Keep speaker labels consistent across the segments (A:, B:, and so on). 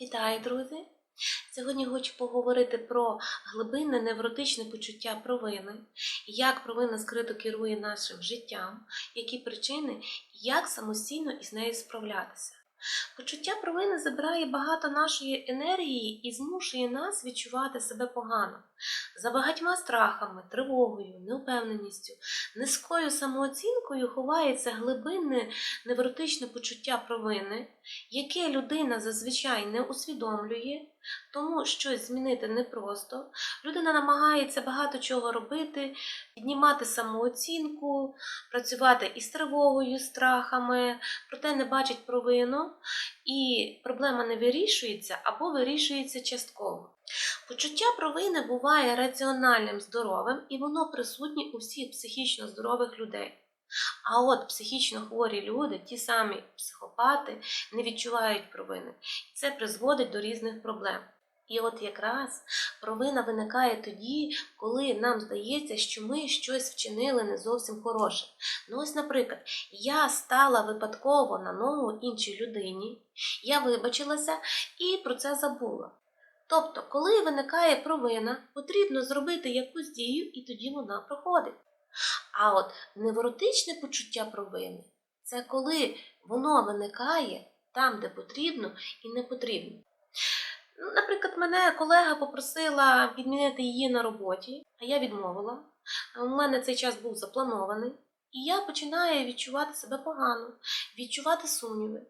A: Вітаю, друзі! Сьогодні хочу поговорити про глибинне невротичне почуття провини, як провина скрито керує нашим життям, які причини, як самостійно із нею справлятися. Почуття провини забирає багато нашої енергії і змушує нас відчувати себе погано. За багатьма страхами, тривогою, неупевненістю, низькою самооцінкою ховається глибинне невротичне почуття провини, яке людина зазвичай не усвідомлює, тому щось змінити непросто. Людина намагається багато чого робити, піднімати самооцінку, працювати із тривогою, страхами, проте не бачить провину, і проблема не вирішується або вирішується частково. Почуття провини буває раціональним здоровим, і воно присутнє у всіх психічно здорових людей. А от психічно хворі люди, ті самі психопати, не відчувають провини. І це призводить до різних проблем. І от якраз провина виникає тоді, коли нам здається, що ми щось вчинили не зовсім хороше. Ну ось, наприклад, я стала випадково на ногу іншій людині, я вибачилася і про це забула. Тобто, коли виникає провина, потрібно зробити якусь дію, і тоді вона проходить. А от невротичне почуття провини це коли воно виникає там, де потрібно і не потрібно. Наприклад, мене колега попросила відмінити її на роботі, а я відмовила. У мене цей час був запланований, і я починаю відчувати себе погано, відчувати сумніви,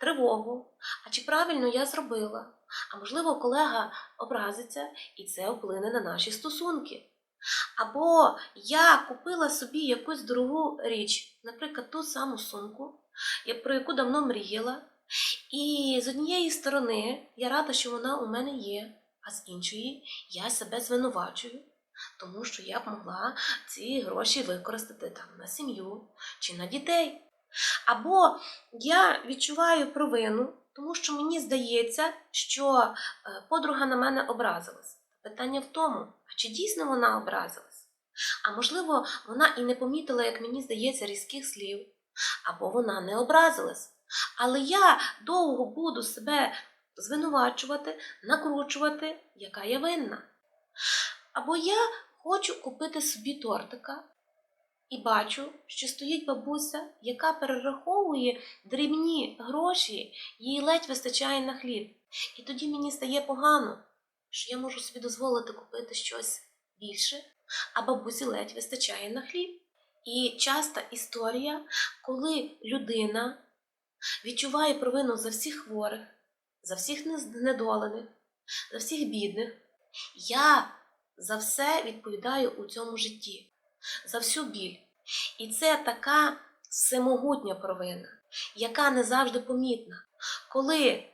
A: тривогу. А чи правильно я зробила? А можливо, колега образиться, і це вплине на наші стосунки. Або я купила собі якусь дорогу річ, наприклад, ту саму сумку, про яку давно мріяла. І з однієї сторони я рада, що вона у мене є, а з іншої я себе звинувачую, тому що я б могла ці гроші використати там на сім'ю чи на дітей. Або я відчуваю провину, тому що мені здається, що е, подруга на мене образилась. Питання в тому, чи дійсно вона образилась? А можливо, вона і не помітила, як мені здається, різких слів, або вона не образилась. Але я довго буду себе звинувачувати, накручувати, яка я винна. Або я хочу купити собі тортика і бачу, що стоїть бабуся, яка перераховує дрібні гроші, їй ледь вистачає на хліб. І тоді мені стає погано, що я можу собі дозволити купити щось більше, а бабусі ледь вистачає на хліб. І часта історія, коли людина відчуває провину за всіх хворих, за всіх знедолених, за всіх бідних. Я за все відповідаю у цьому житті, за всю біль. І це така всемогутня провина, яка не завжди помітна. Коли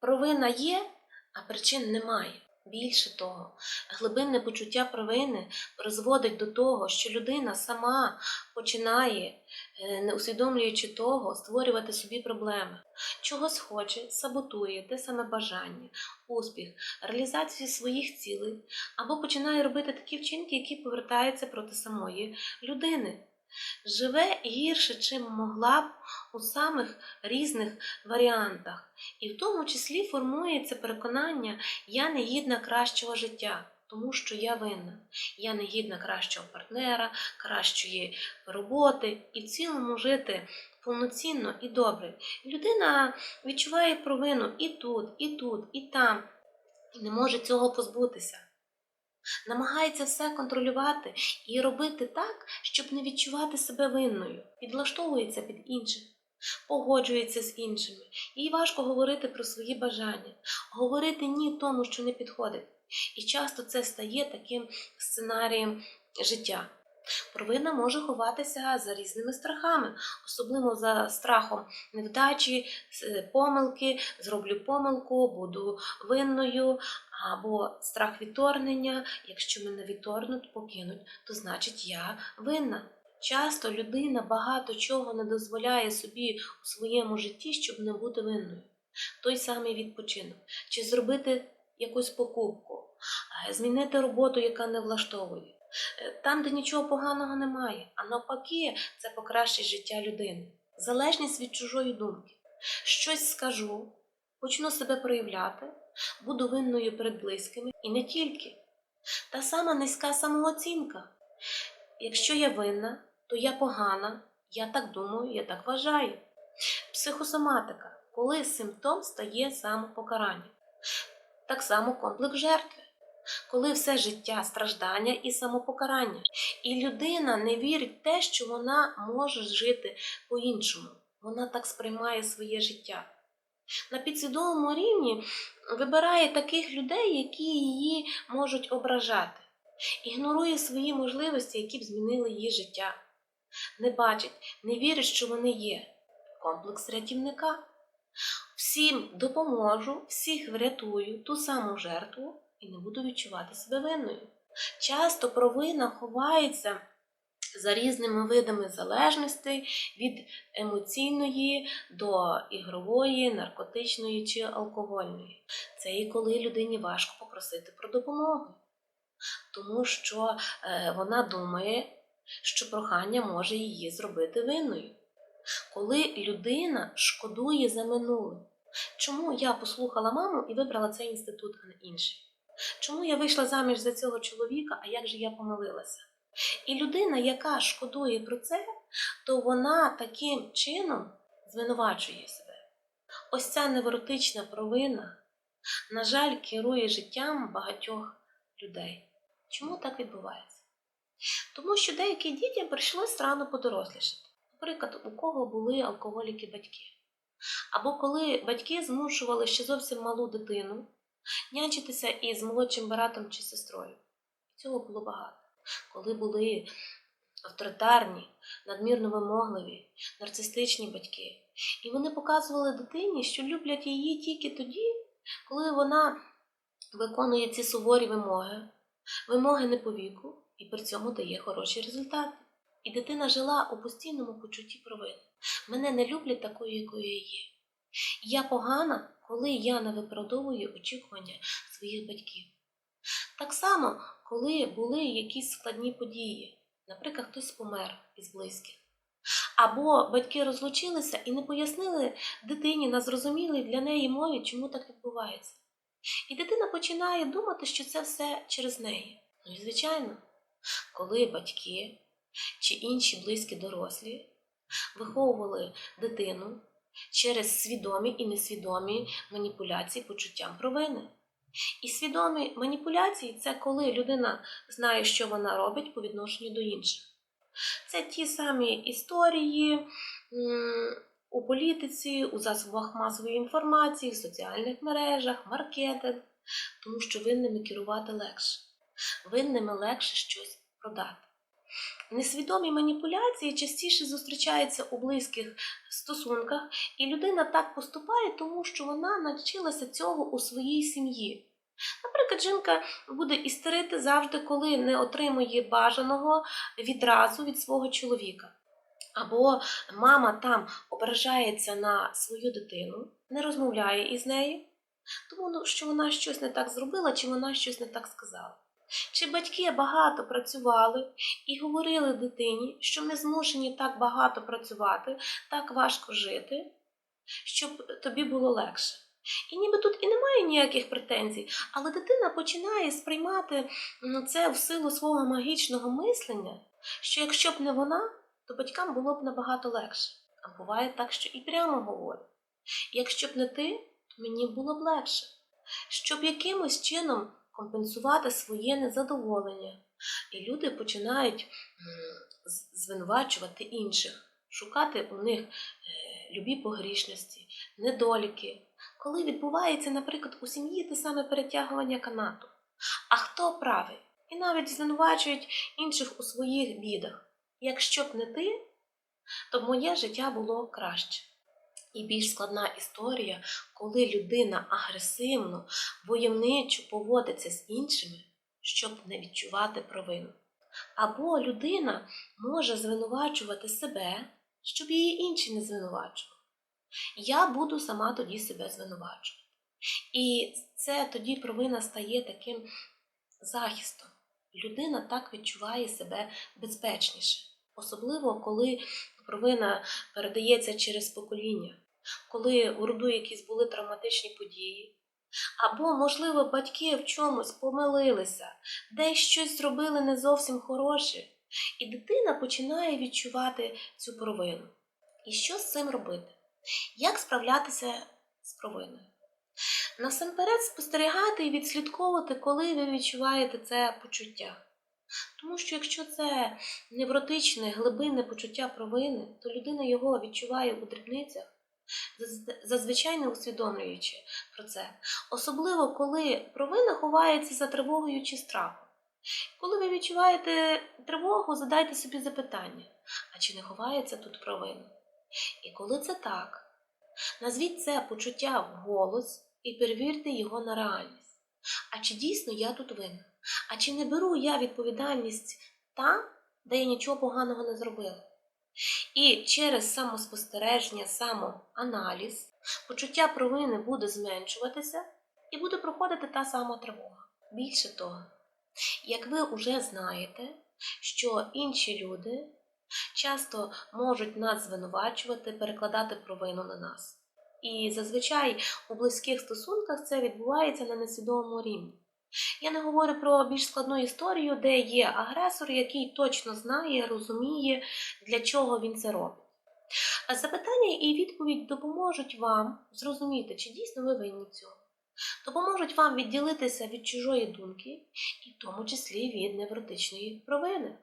A: провина є, а причин немає. Більше того, глибинне почуття провини призводить до того, що людина сама починає, е, не усвідомлюючи того, створювати собі проблеми. Чогось хоче, саботує те саме бажання, успіх, реалізацію своїх цілей, або починає робити такі вчинки, які повертаються проти самої людини. Живе гірше, чим могла б у самих різних варіантах, і в тому числі формується переконання я не гідна кращого життя, тому що я винна. Я не гідна кращого партнера, кращої роботи і в цілому жити повноцінно і добре. Людина відчуває провину і тут, і тут, і там, і не може цього позбутися. Намагається все контролювати і робити так, щоб не відчувати себе винною, підлаштовується під інших, погоджується з іншими. Їй важко говорити про свої бажання, говорити ні тому, що не підходить. І часто це стає таким сценарієм життя. Провина може ховатися за різними страхами, особливо за страхом невдачі, помилки, зроблю помилку, буду винною, або страх відторгнення. Якщо мене відторгнуть, покинуть, то значить я винна. Часто людина багато чого не дозволяє собі у своєму житті, щоб не бути винною. Той самий відпочинок, чи зробити якусь покупку, е, змінити роботу, яка не влаштовує. Е, Там, де нічого поганого немає, а навпаки, це покращить життя людини. Залежність від чужої думки. Щось скажу, почну себе проявляти, буду винною перед близькими і не тільки. Та сама низька самооцінка. Якщо я винна, то я погана, я так думаю, я так вважаю. Психосоматика, коли симптом стає самопокарання. Так само комплекс жертви, коли все життя страждання і самопокарання. І людина не вірить в те, що вона може жити по-іншому. Вона так сприймає своє життя. На підсвідомому рівні вибирає таких людей, які її можуть ображати, ігнорує свої можливості, які б змінили її життя. Не бачить, не вірить, що вони є. Комплекс рятівника. Всім допоможу, всіх врятую ту саму жертву і не буду відчувати себе винною. Часто провина ховається за різними видами залежностей від емоційної до ігрової, наркотичної чи алкогольної. Це і коли людині важко попросити про допомогу, тому що е, вона думає, що прохання може її зробити винною. Коли людина шкодує за минуле. Чому я послухала маму і вибрала цей інститут, а не інший? Чому я вийшла заміж за цього чоловіка, а як же я помилилася? І людина, яка шкодує про це, то вона таким чином звинувачує себе. Ось ця невротична провина, на жаль, керує життям багатьох людей. Чому так відбувається? Тому що деяким дітям прийшлось рано подорослішати. Наприклад, у кого були алкоголіки батьки. Або коли батьки змушували ще зовсім малу дитину нянчитися із молодшим братом чи сестрою. Цього було багато. Коли були авторитарні, надмірно вимогливі, нарцистичні батьки. І вони показували дитині, що люблять її тільки тоді, коли вона виконує ці суворі вимоги, вимоги не по віку, і при цьому дає хороші результати. І дитина жила у постійному почутті провини. Мене не люблять такою, якою я є. Я погана, коли я не виправдовую очікування своїх батьків. Так само, коли були якісь складні події, наприклад, хтось помер із близьких, або батьки розлучилися і не пояснили дитині на зрозумілій для неї мові, чому так відбувається. І дитина починає думати, що це все через неї. Ну і звичайно, коли батьки чи інші близькі дорослі виховували дитину через свідомі і несвідомі маніпуляції почуттям провини. І свідомі маніпуляції це коли людина знає, що вона робить по відношенню до інших. Це ті самі історії у політиці, у засобах масової інформації, в соціальних мережах, маркетинг, тому що винними керувати легше. Винними легше щось продати. Несвідомі маніпуляції частіше зустрічаються у близьких стосунках, і людина так поступає, тому що вона навчилася цього у своїй сім'ї. Наприклад, жінка буде істерити завжди, коли не отримує бажаного відразу від свого чоловіка. Або мама там ображається на свою дитину, не розмовляє із нею, тому ну, що вона щось не так зробила, чи вона щось не так сказала. Чи батьки багато працювали і говорили дитині, що ми змушені так багато працювати, так важко жити, щоб тобі було легше. І ніби тут і немає ніяких претензій, але дитина починає сприймати це в силу свого магічного мислення, що якщо б не вона, то батькам було б набагато легше. А буває так, що і прямо говорять: якщо б не ти, то мені було б легше. Щоб якимось чином компенсувати своє незадоволення. І люди починають звинувачувати інших, шукати у них е, любі погрішності, недоліки. Коли відбувається, наприклад, у сім'ї те саме перетягування канату. А хто правий? І навіть звинувачують інших у своїх бідах. Якщо б не ти, то моє життя було краще. І більш складна історія, коли людина агресивно, войовничо поводиться з іншими, щоб не відчувати провину. Або людина може звинувачувати себе, щоб її інші не звинувачували. Я буду сама тоді себе звинувачувати. І це тоді провина стає таким захистом. Людина так відчуває себе безпечніше, особливо коли провина передається через покоління. коли в роду якісь були травматичні події. Або, можливо, батьки в чомусь помилилися, десь щось зробили не зовсім хороше, і дитина починає відчувати цю провину. І що з цим робити? Як справлятися з провиною? Насамперед спостерігати і відслідковувати, коли ви відчуваєте це почуття. Тому що якщо це невротичне, глибинне почуття провини, то людина його відчуває у дрібницях, зазвичай не усвідомлюючи про це. Особливо, коли провина ховається за тривогою чи страхом. Коли ви відчуваєте тривогу, задайте собі запитання, а чи не ховається тут провина? І коли це так, назвіть це почуття вголос і перевірте його на реальність. А чи дійсно я тут винна? А чи не беру я відповідальність там, де я нічого поганого не зробила? І через самоспостереження, самоаналіз, почуття провини буде зменшуватися і буде проходити та сама тривога. Більше того, як ви вже знаєте, що інші люди часто можуть нас звинувачувати, перекладати провину на нас. І зазвичай у близьких стосунках це відбувається на несвідомому рівні. Я не говорю про більш складну історію, де є агресор, який точно знає, розуміє, для чого він це робить. Запитання і відповідь допоможуть вам зрозуміти, чи дійсно ви винні в цьому. Допоможуть вам відділитися від чужої думки, і в тому числі від невротичної провини.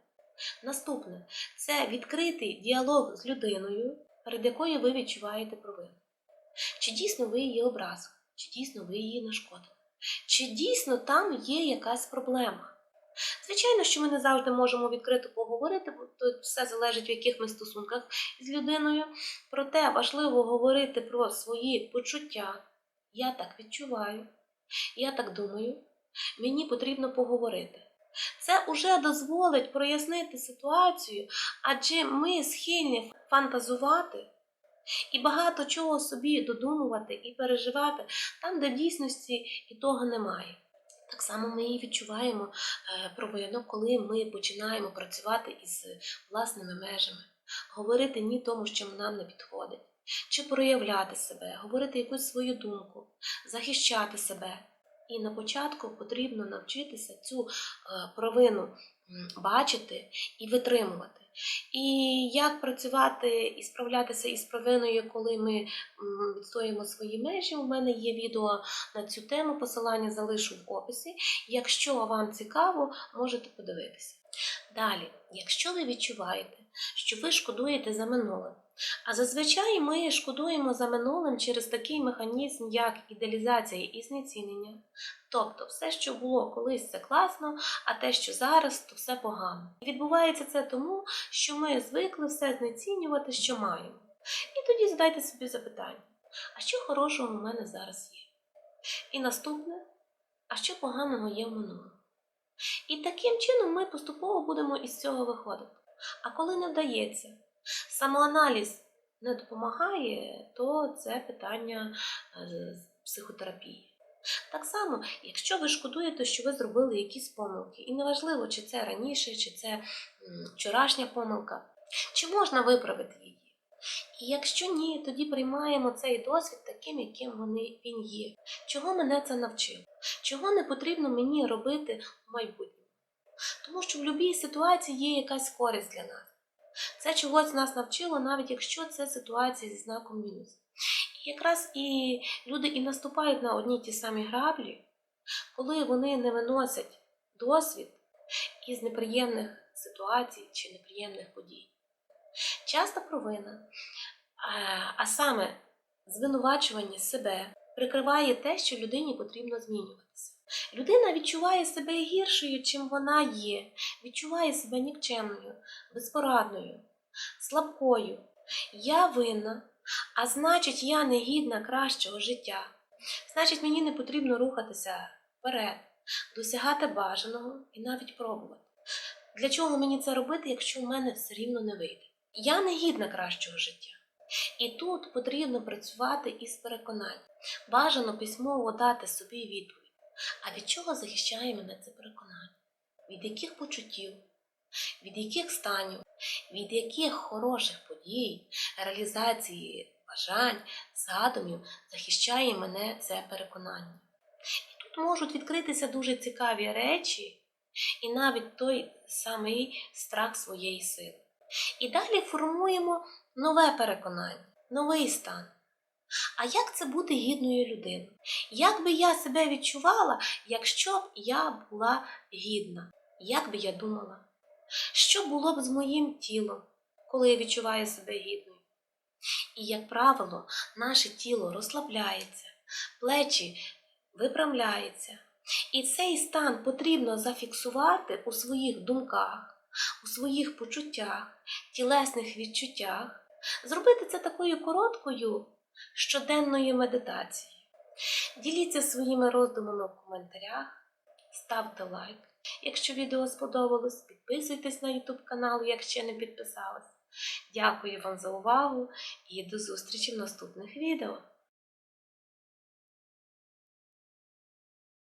A: Наступне це відкритий діалог з людиною, перед якою ви відчуваєте провину. Чи дійсно ви її образили, чи дійсно ви її нашкодили, чи дійсно там є якась проблема. Звичайно, що ми не завжди можемо відкрито поговорити, бо тут все залежить в яких ми стосунках з людиною. Проте важливо говорити про свої почуття. Я так відчуваю, я так думаю, мені потрібно поговорити. Це уже дозволить прояснити ситуацію, адже ми схильні фантазувати і багато чого собі додумувати і переживати там, де в дійсності і того немає. Так само ми і відчуваємо е, провину, коли ми починаємо працювати із власними межами, говорити ні тому, що нам не підходить, чи проявляти себе, говорити якусь свою думку, захищати себе. І на початку потрібно навчитися цю е, провину бачити і витримувати. І як працювати і справлятися із провиною, коли ми м, відстоюємо свої межі. У мене є відео на цю тему, посилання залишу в описі. Якщо вам цікаво, можете подивитися. Далі, якщо ви відчуваєте, що ви шкодуєте за минулим, а зазвичай ми шкодуємо за минулим через такий механізм, як ідеалізація і знецінення. Тобто, все, що було колись, це класно, а те, що зараз, то все погано. І відбувається це тому, що ми звикли все знецінювати, що маємо. І тоді задайте собі запитання: а що хорошого у мене зараз є? І наступне, а що поганого є в минулому? І таким чином ми поступово будемо із цього виходити. А коли не вдається, самоаналіз не допомагає, то це питання е, психотерапії. Так само, якщо ви шкодуєте, що ви зробили якісь помилки, і неважливо, чи це раніше, чи це вчорашня помилка, чи можна виправити її. І якщо ні, тоді приймаємо цей досвід таким, яким вони, він є. Чого мене це навчило? Чого не потрібно мені робити в майбутньому? Тому що в будь-якій ситуації є якась користь для нас. Це чогось нас навчило, навіть якщо це ситуація зі знаком мінус. І якраз і люди і наступають на одні ті самі граблі, коли вони не виносять досвід із неприємних ситуацій чи неприємних подій. Часто провина, а- саме звинувачування себе, прикриває те, що людині потрібно змінюватися. Людина відчуває себе гіршою, чим вона є, відчуває себе нікчемною, безпорадною, слабкою. Я винна, а значить, я не гідна кращого життя. Значить, мені не потрібно рухатися вперед, досягати бажаного і навіть пробувати. Для чого мені це робити, якщо в мене все рівно не вийде? Я не гідна кращого життя. І тут потрібно працювати із переконанням. Бажано письмово дати собі відповідь. А від чого захищає мене це переконання? Від яких почуттів, від яких станів, від яких хороших подій, реалізації бажань, задумів захищає мене це переконання. І тут можуть відкритися дуже цікаві речі, і навіть той самий страх своєї сили. І далі формуємо нове переконання, новий стан. А як це бути гідною людиною? Як би я себе відчувала, якщо б я була гідна? Як би я думала? Що було б з моїм тілом, коли я відчуваю себе гідною? І, як правило, наше тіло розслабляється, плечі випрямляються. І цей стан потрібно зафіксувати у своїх думках, у своїх почуттях, тілесних відчуттях, зробити це такою короткою щоденною медитації. Діліться своїми роздумами в коментарях, ставте лайк. Якщо відео сподобалось, підписуйтесь на YouTube канал, якщо не підписались. Дякую вам за увагу і до зустрічі в наступних відео.